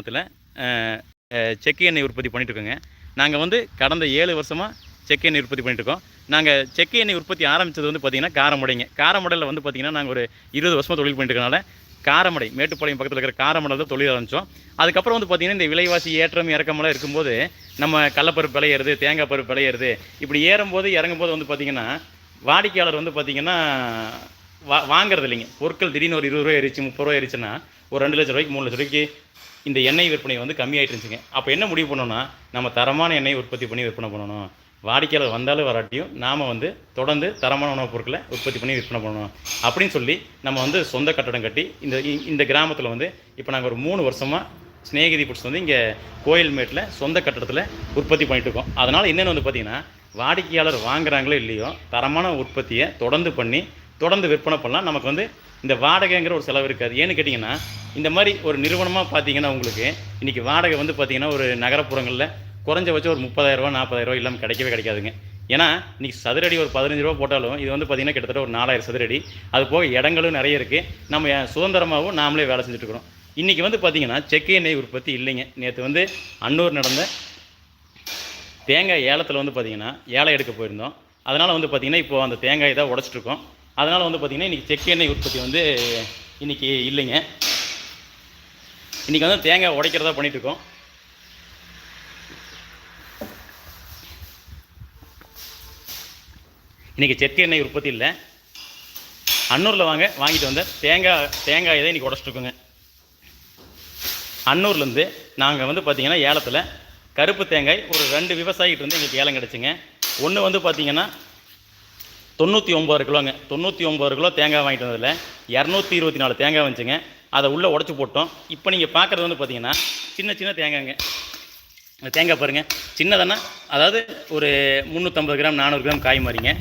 கிராமத்தில் செக்கு எண்ணெய் உற்பத்தி பண்ணிட்டு இருக்கோங்க நாங்கள் வந்து கடந்த ஏழு வருஷமாக செக்கு எண்ணெய் உற்பத்தி பண்ணிட்டுருக்கோம். நாங்கள் செக்கு எண்ணெய் உற்பத்தி ஆரம்பித்தது வந்து பார்த்திங்கன்னா காரமடைங்க. காரமடையில் வந்து பார்த்திங்கன்னா நாங்கள் ஒரு இருபது வருஷமாக தொழில் பண்ணிட்டு இருக்கனால காரமடை மேட்டுப்பாளையம் பக்கத்தில் இருக்கிற காரமடை தான் தொழில் ஆரம்பித்தோம் அதுக்கப்புறம் வந்து பார்த்திங்கன்னா இந்த விலைவாசி ஏற்றம் இறக்கமெல்லாம் இருக்கும்போது நம்ம கடலப்பருப்பு விளையிறது தேங்காய் பருப்பு விளையிறது இப்படி ஏறும்போது இறங்கும்போது வந்து பார்த்திங்கன்னா வாடிக்கையாளர் வந்து பார்த்திங்கன்னா வா வாங்குறது இல்லைங்க பொருட்கள் திடீர்னு ஒரு இருபது ரூபா ஏறிச்சு முப்பது ரூபா ஏறிச்சுன்னா ஒரு ரெண்டு லட்ச ரூபாய்க்கு மூணு லட்ச ரூபாய்க்கு இந்த எண்ணெய் விற்பனை வந்து கம்மியாயிட்டு இருந்துச்சுங்க. அப்போ என்ன முடிவு பண்ணோன்னா நம்ம தரமான எண்ணெய் உற்பத்தி பண்ணி விற்பனை பண்ணணும். வாடிக்கையாளர் வந்தாலும் வராட்டியும் நாம் வந்து தொடர்ந்து தரமான உணவுப் பொருட்களை உற்பத்தி பண்ணி விற்பனை பண்ணணும். அப்படின்னு சொல்லி நம்ம வந்து சொந்த கட்டடம் கட்டி இந்த இ- இந்த கிராமத்தில் வந்து இப்போ நாங்கள் ஒரு மூணு வருஷமாக ஸ்நேகிதி புட்ஸ் வந்து இங்கே கோயில்மேட்டில் சொந்த கட்டடத்தில் உற்பத்தி பண்ணிட்டு இருக்கோம். அதனால் என்னென்னு வந்து பார்த்திங்கன்னா வாடிக்கையாளர் வாங்குறாங்களோ இல்லையோ தரமான உற்பத்தியை தொடர்ந்து பண்ணி தொடர்ந்து விற்பனை பண்ணலாம். நமக்கு வந்து இந்த வாடகைங்கிற ஒரு செலவு இருக்காது. ஏன்னு கேட்டிங்கன்னா இந்த மாதிரி ஒரு நிறுவனமாக பார்த்தீங்கன்னா உங்களுக்கு இன்றைக்கி வாடகை வந்து பார்த்திங்கன்னா ஒரு நகரப்புறங்களில் குறைஞ்சபட்சம் ஒரு முப்பதாயிரரூவா நாற்பதாயிரரூவா இல்லாமல் கிடைக்கவே கிடைக்காதுங்க. ஏன்னா இன்றைக்கி சதுரடி ஒரு பதினஞ்சு ரூபா போட்டாலும் இது வந்து பார்த்திங்கன்னா கிட்டத்தட்ட ஒரு நாலாயிரம் சதுரடி. அது போக இடங்களும் நிறைய இருக்குது நம்ம சுதந்திரமாகவும் நாமளே வேலை செஞ்சுட்ருக்குறோம் இன்றைக்கி வந்து பார்த்திங்கன்னா செக்கு எண்ணெய் உற்பத்தி இல்லைங்க. நேற்று வந்து அன்னூர் நடந்த தேங்காய் ஏலத்தில் வந்து பார்த்திங்கன்னா ஏலம் எடுக்க போயிருந்தோம். அதனால் வந்து பார்த்திங்கன்னா இப்போ அந்த தேங்காய் தான் உடச்சிட்ருக்கோம் அதனால் வந்து பார்த்திங்கன்னா இன்றைக்கி செக்கு எண்ணெய் உற்பத்தி வந்து இன்றைக்கி இல்லைங்க. இன்றைக்கி வந்து தேங்காய் உடைக்கிறதா பண்ணிகிட்ருக்கோம் இருக்கோம் இன்றைக்கி செக்கு எண்ணெய் உற்பத்தி இல்லை. அன்னூரில் வாங்க வாங்கிட்டு வந்த தேங்காய் தேங்காயை தான் இன்றைக்கி உடச்சிட்ருக்கோங்க அன்னூர்லேருந்து நாங்கள் வந்து பார்த்திங்கன்னா ஏலத்தில் கருப்பு தேங்காய் ஒரு ரெண்டு விவசாயிகிட்ட இருந்து எங்களுக்கு ஏலம் கிடச்சிங்க. ஒன்று வந்து பார்த்திங்கன்னா தொண்ணூற்றி ஒம்பது கிலோங்க. தொண்ணூற்றி ஒம்பது கிலோ தேங்காய் வாங்கிட்டு வந்ததில். இரநூத்தி இருபத்தி நாலு தேங்காய் வந்துச்சுங்க. அதை உள்ளே உடச்சி போட்டோம். இப்போ நீங்கள் பார்க்குறது வந்து பார்த்தீங்கன்னா சின்ன சின்ன தேங்காய்ங்க. இந்த தேங்காய் பாருங்கள் சின்னதானா? அதாவது ஒரு முந்நூற்றம்பது கிராம் நானூறு கிராம் காய் மாதிரிங்க.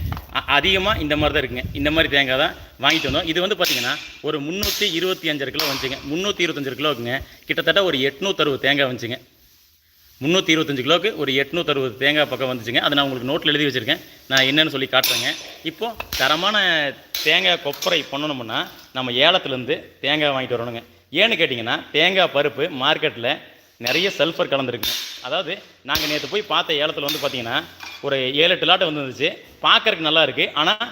அதிகமாக இந்த மாதிரி தான் இருக்குங்க. இந்த மாதிரி தேங்காய் தான் வாங்கிட்டு வந்தோம். இது வந்து பார்த்திங்கன்னா ஒரு முந்நூற்றி இருபத்தி அஞ்சரை கிலோ வந்துச்சுங்க. முந்நூற்றி இருபத்தஞ்சு கிலோவுக்குங்க கிட்டத்தட்ட ஒரு எட்நூற்றறுபது தேங்காய் வந்துச்சுங்க. முந்நூற்றி இருபத்தஞ்சு கிலோவுக்கு ஒரு எட்நூற்றறுபது தேங்காய் பக்கம் வந்துச்சுங்க. அதை நான் உங்களுக்கு நோட்டில் எழுதி வச்சுருக்கேன். நான் என்னென்னு சொல்லி காட்டுறேங்க. இப்போது தரமான தேங்காய் கொப்பரை பண்ணணும்னா நம்ம ஏலத்துலேருந்து தேங்காய் வாங்கிட்டு வரணுங்க. ஏன்னு கேட்டிங்கன்னா தேங்காய் பருப்பு மார்க்கெட்டில் நிறைய சல்ஃபர் கலந்துருக்குங்க. அதாவது நாங்கள் நேற்று போய் பார்த்த ஏலத்தில் வந்து பார்த்திங்கன்னா ஒரு ஏழு எட்டு லாட்டை வந்துருந்துச்சு. பார்க்கறக்கு நல்லா இருக்குது ஆனால்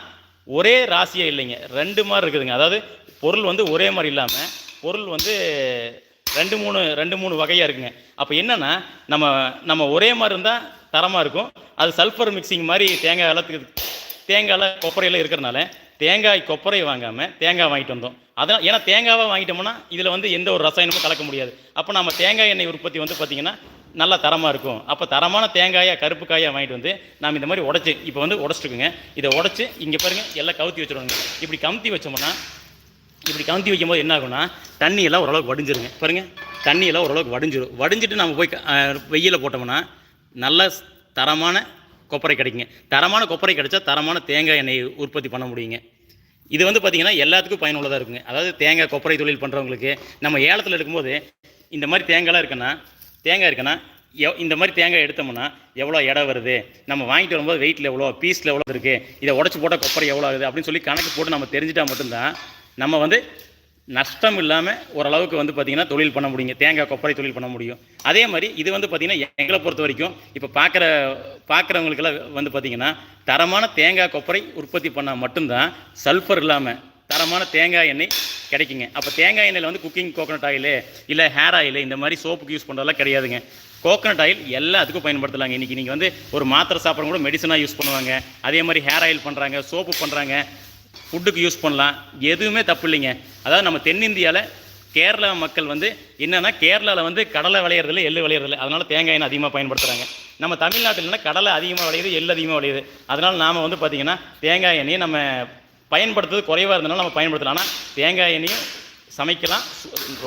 ஒரே ராசியே இல்லைங்க. ரெண்டு மாதிரி இருக்குதுங்க. அதாவது பொருள் வந்து ஒரே மாதிரி இல்லாமல் பொருள் வந்து ரெண்டு மூணு ரெண்டு மூணு வகையாக இருக்குங்க. அப்போ என்னென்னா நம்ம நம்ம ஒரே மாதிரி இருந்தால் தரமாக இருக்கும். அது சல்ஃபர் மிக்சிங் மாதிரி தேங்காய் எல்லாத்துக்கு தேங்காயில் கொப்பரையில் இருக்கிறனால தேங்காய் கொப்பரை வாங்காமல் தேங்காய் வாங்கிட்டு வந்தோம். அதனால் ஏன்னா தேங்காவை வாங்கிட்டோம்னா இதில் வந்து எந்த ஒரு ரசாயனமும் கலக்க முடியாது. அப்போ நம்ம தேங்காய் எண்ணெய் உற்பத்தி வந்து பார்த்திங்கன்னா நல்லா தரமாக இருக்கும். அப்போ தரமான தேங்காயை கருப்பு காயாக வாங்கிட்டு வந்து நாம் இந்த மாதிரி உடச்சி இப்போ வந்து உடச்சிட்டுக்குங்க இதை உடச்சி இங்கே பாருங்கள் எல்லாம் கவுத்தி வச்சுருவாங்க. இப்படி கமுத்தி வச்சோம்னா இப்படி கவுந்தி வைக்கும்போது என்ன ஆகும்னா தண்ணி எல்லாம் ஓரளவுக்கு வடிஞ்சிருங்க. பாருங்க தண்ணி எல்லாம் ஓரளவுக்கு வடிஞ்சிடும் வடிஞ்சிட்டு நம்ம போய் வெயிலில் போட்டோம்னா நல்ல தரமான கொப்பரை கிடைக்குங்க. தரமான கொப்பரை கிடைச்சா தரமான தேங்காய் எண்ணெய் உற்பத்தி பண்ண முடியுங்க. இது வந்து பார்த்திங்கன்னா எல்லாத்துக்கும் பயனுள்ளதாக இருக்குங்க. அதாவது தேங்காய் கொப்பரை தொழில் பண்ணுறவங்களுக்கு நம்ம ஏலத்தில் இருக்கும்போது இந்த மாதிரி தேங்காய்லாம் இருக்குன்னா தேங்காய் இருக்குன்னா எவ் இந்த மாதிரி தேங்காய் எடுத்தோம்னா எவ்வளோ இடம் வருது? நம்ம வாங்கிட்டு வரும்போது வெயிட்டில் எவ்வளோ பீஸில் எவ்வளோ இருக்குது இதை உடச்சி போட்டால் கொப்பரை எவ்வளோ ஆகுது? அப்படின்னு சொல்லி கணக்கு போட்டு நம்ம தெரிஞ்சிட்டா மட்டும்தான் நம்ம வந்து நஷ்டம் இல்லாமல் ஓரளவுக்கு வந்து பார்த்திங்கன்னா தொழில் பண்ண முடியுங்க. தேங்காய் கொப்பரை தொழில் பண்ண முடியும். அதே மாதிரி இது வந்து பார்த்திங்கன்னா எங்களை பொறுத்த வரைக்கும் இப்போ பார்க்குற பார்க்குறவங்களுக்கெல்லாம் வந்து பார்த்திங்கன்னா தரமான தேங்காய் கொப்பரை உற்பத்தி பண்ணால் மட்டும்தான் சல்ஃபர் இல்லாமல் தரமான தேங்காய் எண்ணெய் கிடைக்குங்க. அப்போ தேங்காய் எண்ணெயில் வந்து குக்கிங் கோகோனட் ஆயிலு இல்லை ஹேர் ஆயிலு இந்த மாதிரி சோப்புக்கு யூஸ் பண்ணுறதெல்லாம் கிடையாதுங்க. கோகனட் ஆயில் எல்லாத்துக்கும் பயன்படுத்தலாங்க. இன்றைக்கி நீங்கள் வந்து ஒரு மாத்திரை சாப்பிட்றவங்க கூட மெடிசனாக யூஸ் பண்ணுவாங்க. அதே மாதிரி ஹேர் ஆயில் பண்ணுறாங்க சோப்பு பண்ணுறாங்க ஃபுட்டுக்கு யூஸ் பண்ணலாம். எதுவுமே தப்பு இல்லைங்க அதாவது நம்ம தென்னிந்தியாவில் கேரளா மக்கள் வந்து என்னென்னா கேரளாவில் வந்து கடலை விளையிறதில்ல எள்ளு விளையிறதில்ல. அதனால் தேங்காய் எண்ணெய் அதிகமாக பயன்படுத்துகிறாங்க நம்ம தமிழ்நாட்டில்னா கடலை அதிகமாக விளையுது எள்ளு அதிகமாக விளையுது. அதனால் நாம் வந்து பார்த்திங்கன்னா தேங்காய் எண்ணெயை நம்ம பயன்படுத்துறது குறைவாக இருந்தனால நம்ம பயன்படுத்தலாம் ஆனால் தேங்காய் எண்ணெயும் சமைக்கலாம்.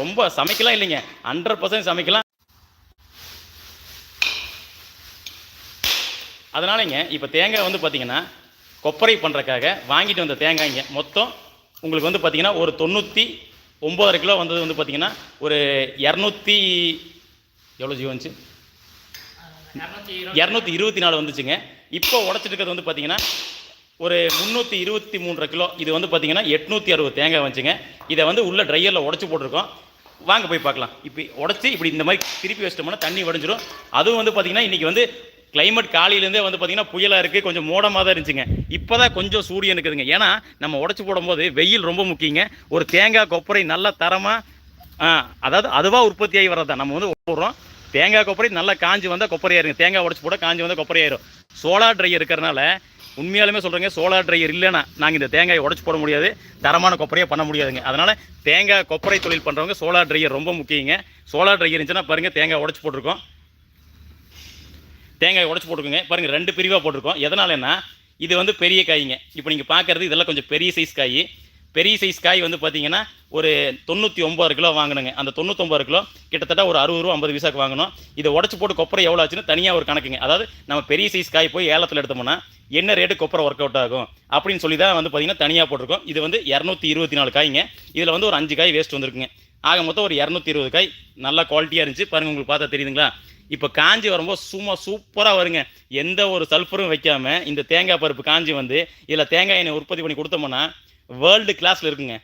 ரொம்ப சமைக்கலாம் இல்லைங்க. ஹண்ட்ரட் பர்சன்ட் சமைக்கலாம். அதனாலங்க இப்போ தேங்காய் வந்து பார்த்தீங்கன்னா கொப்பரை பண்ணுறக்காக வாங்கிட்டு வந்த தேங்காய்ங்க. மொத்தம் உங்களுக்கு வந்து பார்த்திங்கன்னா ஒரு தொண்ணூற்றி ஒம்பதரை கிலோ வந்தது வந்து பார்த்தீங்கன்னா ஒரு இரநூத்தி எவ்வளோ ஜீவன் வந்துச்சு? இரநூத்தி இருபத்தி நாலு வந்துச்சுங்க. இப்போ உடச்சிட்டு இருக்கிறது வந்து பார்த்தீங்கன்னா ஒரு முந்நூற்றி இருபத்தி மூன்றரை கிலோ. இது வந்து பார்த்தீங்கன்னா எட்நூற்றி அறுபது தேங்காய் வந்துச்சுங்க. இதை வந்து உள்ள ட்ரையரில் உடச்சி போட்டிருக்கோம். வாங்க போய் பார்க்கலாம். இப்போ உடச்சி இப்படி இந்த மாதிரி திருப்பி வச்சிட்டோம்னா தண்ணி உடஞ்சிடும் அதுவும் வந்து பார்த்தீங்கன்னா இன்றைக்கி வந்து கிளைமேட் காலையிலேருந்தே வந்து பார்த்தீங்கன்னா புயலாக இருக்குது கொஞ்சம் மோடமாக தான் இருந்துச்சுங்க. இப்போ தான் கொஞ்சம் சூரியன் இருக்குதுங்க. ஏன்னா நம்ம உடச்சி போடும்போது வெயில் ரொம்ப முக்கியங்க. ஒரு தேங்காய் கொப்பரை நல்ல தரமாக அதாவது அதுவாக உற்பத்தியாகி வர்றது? தான் நம்ம வந்து போடுறோம். தேங்காய் கொப்பரை நல்லா காஞ்சி வந்தால் கொப்பரையாயிருங்க தேங்காய் உடச்சி போட காஞ்சி வந்தால் கொப்பரையாயிரும் சோலார் ட்ரையர் இருக்கிறனால உண்மையாலுமே சொல்கிறேங்க சோலார் ட்ரையர் இல்லைன்னா நாங்கள் இந்த தேங்காயை உடச்சி போட முடியாது. தரமான கொப்பரையாக பண்ண முடியாதுங்க. அதனால் தேங்காய் கொப்பரை தொழில் பண்ணுறவங்க சோலார் ட்ரையர் ரொம்ப முக்கியங்க. சோலார் ட்ரையர் இருந்துச்சுன்னா பாருங்கள் தேங்காய் உடச்சி போட்டிருக்கோம். தேங்காய் உடச்சி போட்டுருக்கோங்க பாருங்கள் ரெண்டு பிரிவாக போட்டிருக்கோம். எதனாலன்னா இது வந்து பெரிய காய்ங்க. இப்போ நீங்கள் பார்க்குறது இதெல்லாம் கொஞ்சம் பெரிய சைஸ் காய். பெரிய சைஸ் காய் வந்து பார்த்தீங்கன்னா ஒரு தொண்ணூற்றி ஒம்பது கிலோ வாங்கினுங்க அந்த தொண்ணூற்றொம்பது கிலோ கிட்டத்தட்ட ஒரு அறுபது ரூபா ஐம்பது பைசாக்கு வாங்கணும். இதை உடச்சி போட்டு கொப்பரை எவ்வளோ ஆச்சுன்னு தனியாக ஒரு கணக்குங்க. அதாவது நம்ம பெரிய சைஸ் காய் போய் ஏலத்தில் எடுத்தோம்னா என்ன ரேட்டு கொப்பரை ஒர்க் அவுட் ஆகும்? அப்படின்னு சொல்லி தான் வந்து பார்த்தீங்கன்னா தனியாக போட்டிருக்கோம். இது வந்து இரநூத்தி இருபத்தி நாலு காய்ங்க. இதில் வந்து ஒரு அஞ்சு காய் வேஸ்ட் வந்திருக்குங்க. ஆக மொத்தம் ஒரு இரநூத்தி இருபது காய். நல்லா குவாலிட்டியாக இருந்துச்சு. பாருங்கள் உங்களுக்கு பார்த்தா தெரியுதுங்களா? இப்போ காஞ்சி வரும்போது சும்மா சூப்பராக வருங்க. எந்த ஒரு சல்ஃபரும் வைக்காம இந்த தேங்காய் பருப்பு காஞ்சி வந்து இதில் தேங்காய் எண்ணெய் உற்பத்தி பண்ணி கொடுத்தோம்னா வேர்ல்டு கிளாஸில் இருக்குங்க.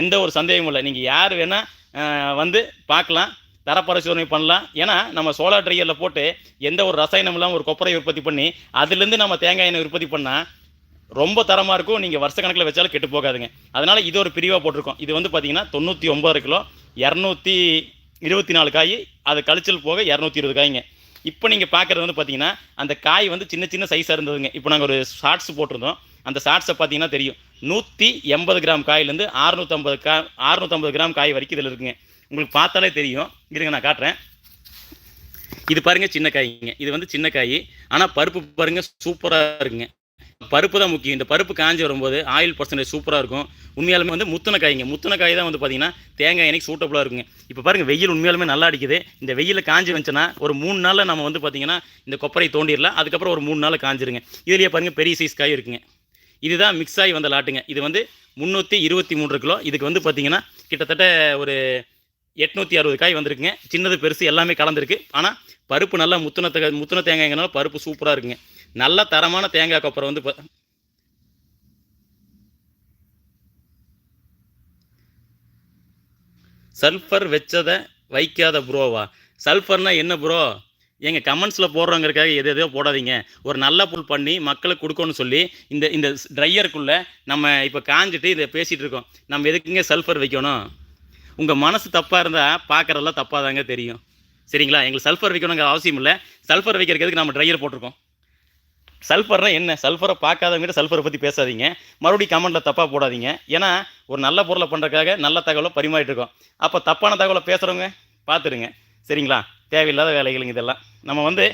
எந்த ஒரு சந்தேகமும் இல்லை. நீங்கள் யார் வேணால் வந்து பார்க்கலாம் தரப்பரிசோதனை பண்ணலாம். ஏன்னா நம்ம சோலார் ட்ரையரில் போட்டு எந்த ஒரு ரசாயனம் இல்லாமல் ஒரு கொப்பரை உற்பத்தி பண்ணி அதுலேருந்து நம்ம தேங்காய் எண்ணெய் உற்பத்தி பண்ணால் ரொம்ப தரமாக இருக்கும். நீங்கள் வருஷ கணக்கில் வச்சாலும் கெட்டு போகாதுங்க. அதனால் இது ஒரு பிரிவாக போட்டிருக்கோம். இது வந்து பார்த்தீங்கன்னா தொண்ணூற்றி ஒம்பது கிலோ இரநூத்தி இருபத்தி நாலு காய் அது கழிச்சல் போக இரநூத்தி இருபது காய்ங்க. இப்போ நீங்கள் பார்க்குறது வந்து பார்த்தீங்கன்னா அந்த காய் வந்து சின்ன சின்ன சைஸாக இருந்ததுங்க. இப்போ நாங்கள் ஒரு ஷார்ட்ஸ் போட்டிருந்தோம். அந்த ஷார்ட்ஸை பார்த்தீங்கன்னா தெரியும். நூற்றி எண்பது கிராம் காயிலேருந்து அறுநூற்றம்பது கா அறுநூற்றம்பது கிராம் காய் வரைக்கும் இதில் இருக்குங்க. உங்களுக்கு பார்த்தாலே தெரியும். இருங்க நான் காட்டுறேன். இது பாருங்க சின்ன காய்ங்க. இது வந்து சின்ன காய். ஆனால் பருப்பு பாருங்க சூப்பராக இருக்குங்க. பருப்பு தான் முக்கியம். இந்த பருப்பு காஞ்சி வரும்போது ஆயில் பர்சன்டேஜ் சூப்பராக இருக்கும். உண்மையாலுமே வந்து முத்துன காய்ங்க. முத்துன காய் தான் வந்து பார்த்தீங்கன்னா தேங்காய் எனக்கு சூட்டபுளாக இருக்குங்க. இப்போ பாருங்க வெயில் உண்மையாலுமே நல்லா அடிக்குது. இந்த வெயிலில் காஞ்சி வந்துச்சுன்னா ஒரு மூணு நாளில் நம்ம வந்து பார்த்தீங்கன்னா இந்த கொப்பரை தோண்டிடலாம். அதுக்கப்புறம் ஒரு மூணு நாள் காஞ்சிருங்க. இதுலேயே பாருங்க பெரிய சைஸ் காய் இருக்குங்க. இதுதான் மிக்ஸ் ஆகி வந்த லாட்டுங்க. இது வந்து முந்நூற்றி இருபத்தி மூன்று கிலோ. இதுக்கு வந்து பார்த்தீங்கன்னா கிட்டத்தட்ட ஒரு எட்நூற்றி அறுபது காய் வந்திருக்குங்க. சின்னது பெருசு எல்லாமே கலந்துருக்கு. ஆனால் பருப்பு நல்லா முத்துன முத்துன தேங்காய்ங்கனால பருப்பு சூப்பராக இருக்குங்க. நல்ல தரமான தேங்காய் கொப்பரை வந்து சல்ஃபர் வச்சதை வைக்காத ப்ரோவா சல்ஃபர்னா என்ன ப்ரோ எங்கள் கமெண்ட்ஸில் போடுறவங்களுக்காக எது எதையோ போடாதீங்க. ஒரு நல்ல புல் பண்ணி மக்களுக்கு கொடுக்கணும்னு சொல்லி இந்த இந்த ட்ரையருக்குள்ளே நம்ம இப்போ காஞ்சிட்டு இதை பேசிகிட்டு இருக்கோம். நம்ம எதுக்குங்க சல்ஃபர் வைக்கணும்? உங்கள் மனசு தப்பாக இருந்தால் பார்க்குறதெல்லாம் தப்பாக தாங்க தெரியும். சரிங்களா? எங்களுக்கு சல்ஃபர் வைக்கணுங்கிற அவசியம் இல்லை. சல்ஃபர் வைக்கிறதுக்கு நம்ம ட்ரையர் போட்டிருக்கோம். சல்ஃபர்னா என்ன? சல்ஃபரை பார்க்காதவங்கிட்ட சல்ஃபரை பற்றி பேசாதீங்க. மறுபடியும் கமெண்ட்டில் தப்பாக போடாதீங்க. ஏன்னா ஒரு நல்ல பொருளை பண்ணுறதுக்காக நல்ல தகவலை பரிமாறிட்டு இருக்கோம். அப்போ தப்பான தகவலை பேசுகிறவங்க பார்த்துருங்க சரிங்களா? தேவையில்லாத வேலைகளுங்க இதெல்லாம். நம்ம வந்து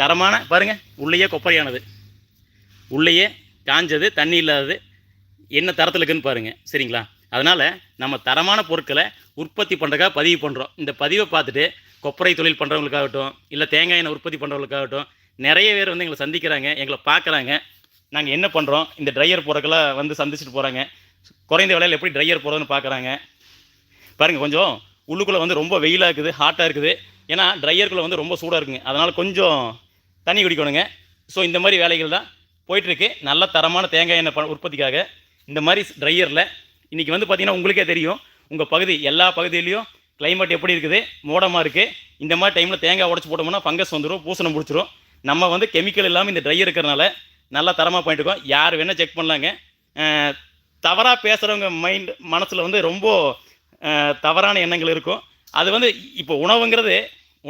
தரமான பாருங்கள் உள்ளேயே கொப்பரையானது. உள்ளேயே காஞ்சது தண்ணி இல்லாதது. என்ன தரத்தில் இருக்குதுன்னு பாருங்கள் சரிங்களா? அதனால் நம்ம தரமான பொருட்களை உற்பத்தி பண்ணுறக்காக பதிவு பண்ணுறோம் இந்த பதிவை பார்த்துட்டு கொப்பரை தொழில் பண்ணுறவங்களுக்காகட்டும் இல்லை தேங்காய் எண்ணெய் உற்பத்தி பண்ணுறவங்களுக்காகட்டும் நிறைய பேர் வந்து எங்களை சந்திக்கிறாங்க எங்களை பார்க்குறாங்க. நாங்கள் என்ன பண்ணுறோம் இந்த ட்ரையர் போகிறக்கெல்லாம் வந்து சந்திச்சுட்டு போகிறாங்க குறைந்த விலையில் எப்படி ட்ரையர் போகிறதுன்னு பார்க்குறாங்க. பாருங்கள் கொஞ்சம் உள்ளுக்குள்ளே வந்து ரொம்ப வெயிலாக இருக்குது ஹாட்டாக இருக்குது. ஏன்னா ட்ரையருக்குள்ளே வந்து ரொம்ப சூடாக இருக்குங்க. அதனால் கொஞ்சம் தண்ணி குடிக்கணுங்க. ஸோ இந்த மாதிரி வேலைகள் தான் போயிட்டுருக்கு. நல்ல தரமான தேங்காய் எண்ணெய் ப- உற்பத்திக்காக இந்த மாதிரி ட்ரையரில் இன்றைக்கி வந்து பார்த்திங்கன்னா உங்களுக்கே தெரியும். உங்கள் பகுதி எல்லா பகுதியிலையும் கிளைமேட் எப்படி இருக்குது? மோடமாக இருக்குது இந்த மாதிரி டைமில் தேங்காய் உடச்சி போட்டோம்னா ஃபங்கஸ் வந்துடும் பூசணம் பிடிச்சிரும். நம்ம வந்து கெமிக்கல் இல்லாமல் இந்த ட்ரையர் இருக்கிறனால நல்லா தரமாக பண்ணிட்டுருக்கோம் யார் வேணால் செக் பண்ணலாங்க. தவறாக பேசுகிறவங்க மைண்ட் மனசில் வந்து ரொம்ப தவறான எண்ணங்கள் இருக்கும். அது வந்து இப்போ உணவுங்கிறது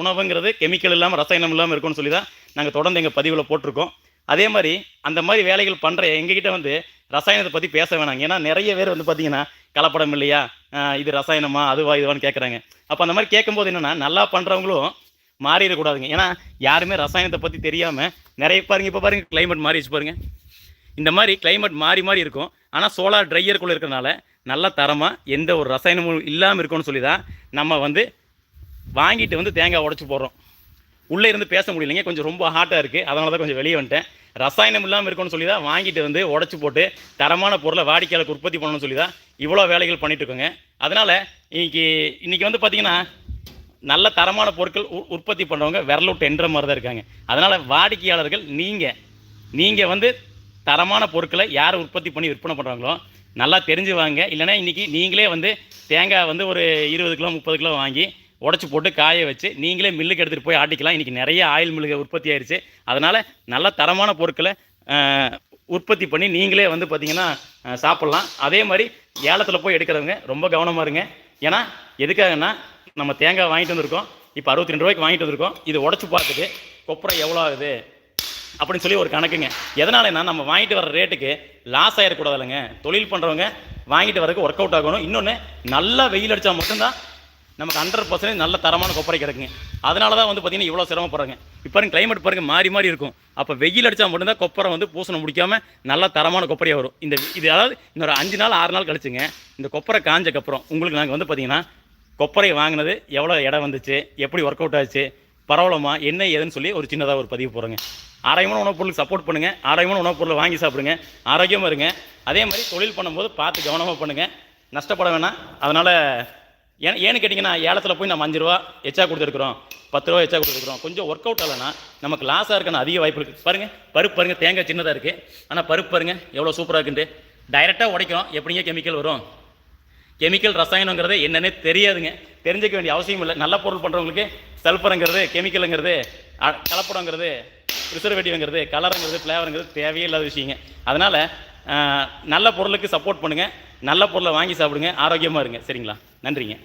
உணவுங்கிறது கெமிக்கல் இல்லாமல் ரசாயனம் இல்லாமல் இருக்கும்னு சொல்லி தான் நாங்கள் தொடர்ந்து எங்கள் பதிவில் போட்டிருக்கோம். அதே மாதிரி அந்த மாதிரி வேலைகள் பண்ணுற எங்ககிட்ட வந்து ரசாயனத்தை பற்றி பேச வேணாங்க. ஏன்னா நிறைய பேர் வந்து பார்த்தீங்கன்னா கலப்படம் இல்லையா? இது ரசாயனமா அதுவா இதுவான்னு கேட்குறாங்க அப்போ அந்த மாதிரி கேட்கும்போது என்னென்னா நல்லா பண்ணுறவங்களும் மாறிடக்கூடாதுங்க. ஏன்னா யாருமே ரசாயனத்தை பற்றி தெரியாமல் நிறைய பாருங்க இப்போ பாருங்கள் கிளைமேட் மாறிச்சு பாருங்கள் இந்த மாதிரி கிளைமேட் மாறி மாறி இருக்கும். ஆனால் சோலார் ட்ரையருக்குள்ளே இருக்கிறனால நல்ல தரமாக எந்த ஒரு ரசாயனமும் இல்லாமல் இருக்கும்னு சொல்லி தான் நம்ம வந்து வாங்கிட்டு வந்து தேங்காய் உடச்சி போடுறோம். உள்ளே இருந்து பேச முடியலைங்க. கொஞ்சம் ரொம்ப ஹாட்டாக இருக்குது அதனால தான் கொஞ்சம் வெளியே வந்துட்டேன். ரசாயனம் இல்லாமல் இருக்கும்னு சொல்லி தான் வாங்கிட்டு வந்து உடச்சி போட்டு தரமான பொருளை வாடிக்கையாளருக்கு உற்பத்தி பண்ணணும்னு சொல்லி தான் இவ்வளோ வேலைகள் பண்ணிகிட்டு இருக்கோங்க. அதனால் இன்றைக்கி இன்னைக்கு வந்து பார்த்திங்கன்னா நல்ல தரமான பொருட்கள் உ- உற்பத்தி பண்ணுறவங்க விரலுட்டு என்ற மாதிரி தான் இருக்காங்க. அதனால் வாடிக்கையாளர்கள் நீங்கள் நீங்கள் வந்து தரமான பொருட்களை யார் உற்பத்தி பண்ணி விற்பனை பண்ணுறாங்களோ நல்லா தெரிஞ்சு வாங்க இல்லைன்னா இன்றைக்கி நீங்களே வந்து தேங்காய் வந்து ஒரு இருபது கிலோ முப்பது கிலோ வாங்கி உடச்சி போட்டு காய வச்சு நீங்களே மில்லுக்கு எடுத்துகிட்டு போய் ஆட்டிக்கலாம். இன்றைக்கி நிறைய ஆயில் மில்லுக உற்பத்தி ஆயிடுச்சு அதனால் நல்ல தரமான பொருட்களை உற்பத்தி பண்ணி நீங்களே வந்து பார்த்திங்கன்னா சாப்பிட்லாம். அதே மாதிரி ஏலத்தில் போய் எடுக்கிறவங்க ரொம்ப கவனமாக இருங்க. ஏன்னா எதுக்காகன்னா நம்ம தேங்காய் வாங்கிட்டு வந்திருக்கோம். இப்போ அறுபத்தி ரெண்டு ரூபாய்க்கு வாங்கிட்டு வந்திருக்கோம். இது உடச்சி பார்த்துட்டு கொப்பரை எவ்வளோ ஆகுது? அப்படின்னு சொல்லி ஒரு கணக்குங்க. எதனாலனா நம்ம வாங்கிட்டு வர ரேட்டுக்கு லாஸ் ஆகிடக்கூடாது இல்லைங்க தொழில் பண்ணுறவங்க வாங்கிட்டு வரதுக்கு ஒர்க் அவுட் ஆகணும். இன்னொன்று நல்லா வெயில் அடித்தா மட்டும்தான் நமக்கு ஹண்ட்ரட் பர்சன்டேஜ் நல்ல தரமான கொப்பரை கிடைக்குங்க. அதனால தான் வந்து பார்த்தீங்கன்னா இவ்வளோ சிரமப்படுறாங்க. இப்போ பாருங்க கிளைமேட் பாருங்கள் மாறி மாறி இருக்கும். அப்போ வெயில் அடித்தா மட்டும்தான் கொப்பரை வந்து பூசணம் முடிக்காமல் நல்ல தரமான கொப்பரையாக வரும். இந்த இது அதாவது இன்னொரு அஞ்சு நாள் ஆறு நாள் கழிச்சுங்க. இந்த கொப்பரை காஞ்சக்கப்புறம் உங்களுக்கு நாங்கள் வந்து பார்த்தீங்கன்னா கொப்பரை வாங்கினது எவ்வளோ இடம் வந்துச்சு எப்படி ஒர்க் அவுட் ஆச்சு பரவலமா என்ன ஏதுன்னு சொல்லி ஒரு சின்னதாக ஒரு பதிவு போகிறேங்க ஆரோக்கியமான உணவுப் பொருளுக்கு சப்போர்ட் பண்ணுங்கள் ஆரோக்கியமான உணவுப் பொருளை வாங்கி சாப்பிடுங்க ஆரோக்கியமாக இருங்க. அதே மாதிரி தொழில் பண்ணும்போது பார்த்து கவனமாக பண்ணுங்கள் நஷ்டப்பட வேணாம். அதனால் ஏன் ஏன்னு கேட்டிங்கன்னா ஏலத்தில் போய் நம்ம அஞ்சு ரூபா எச்சா கொடுத்துருக்குறோம் பத்து ரூபா எச்சா கொடுத்துருக்குறோம். கொஞ்சம் ஒர்க் அவுட் ஆகலைன்னா நமக்கு லாஸாக இருக்கணும் அதிக வாய்ப்பு இருக்குது பாருங்கள் பருப்பு பாருங்கள் தேங்காய் சின்னதாக இருக்குது ஆனால் பருப்பு பாருங்கள் எவ்வளோ சூப்பராக இருக்குன்ட்டு. டைரெக்டாக உடைக்கிறோம் எப்படிங்க கெமிக்கல் வரும்? கெமிக்கல் ரசாயனங்கிறது என்னன்னே தெரியாதுங்க. தெரிஞ்சிக்க வேண்டிய அவசியம் இல்லை. நல்ல பொருள் பண்ணுறவங்களுக்கு சல்ஃபருங்கிறது கெமிக்கலுங்கிறது அ- கலப்படங்கிறது ப்ரிசர்வேட்டிவ்ங்கிறது கலருங்கிறது ஃப்ளேவருங்கிறது தேவையே இல்லாத விஷயங்க. அதனால் நல்ல பொருளுக்கு சப்போர்ட் பண்ணுங்கள் நல்ல பொருளை வாங்கி சாப்பிடுங்க. ஆரோக்கியமாக இருங்க. சரிங்களா? நன்றிங்க.